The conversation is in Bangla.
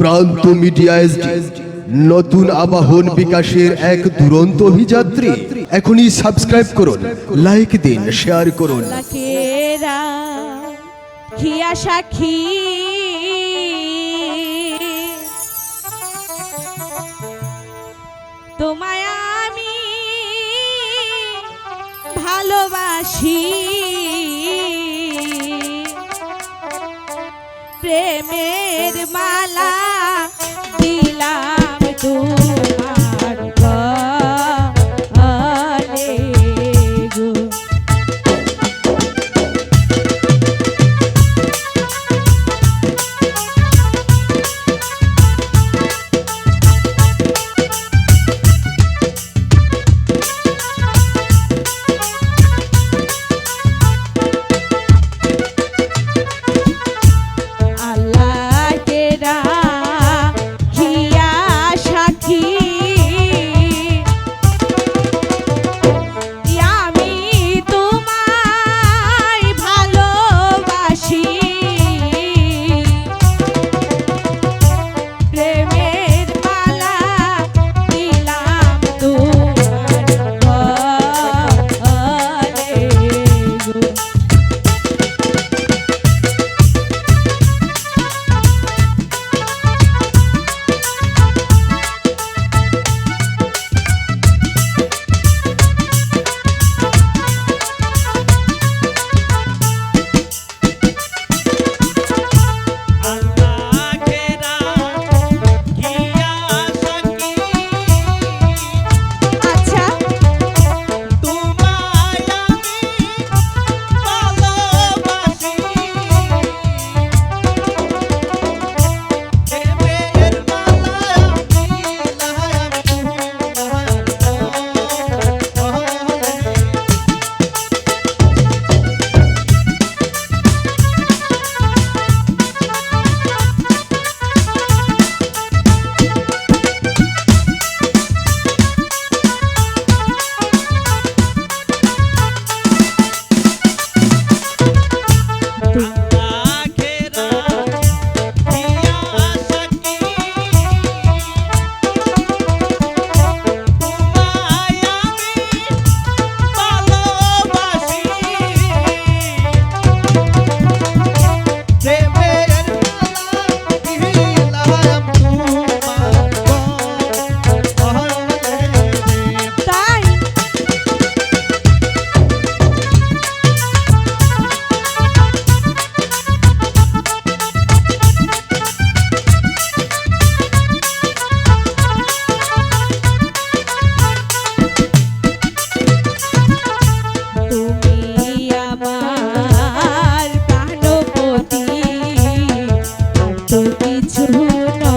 প্রান্ত মিডিয়া এসডি, নতুন আবাহন বিকাশের এক দুরন্ত অভিযাত্রী। এখনই সাবস্ক্রাইব করুন লাইক দিন শেয়ার করুন। তোমায় আমি ভালোবাসি। প্রেমের you তো কিছু না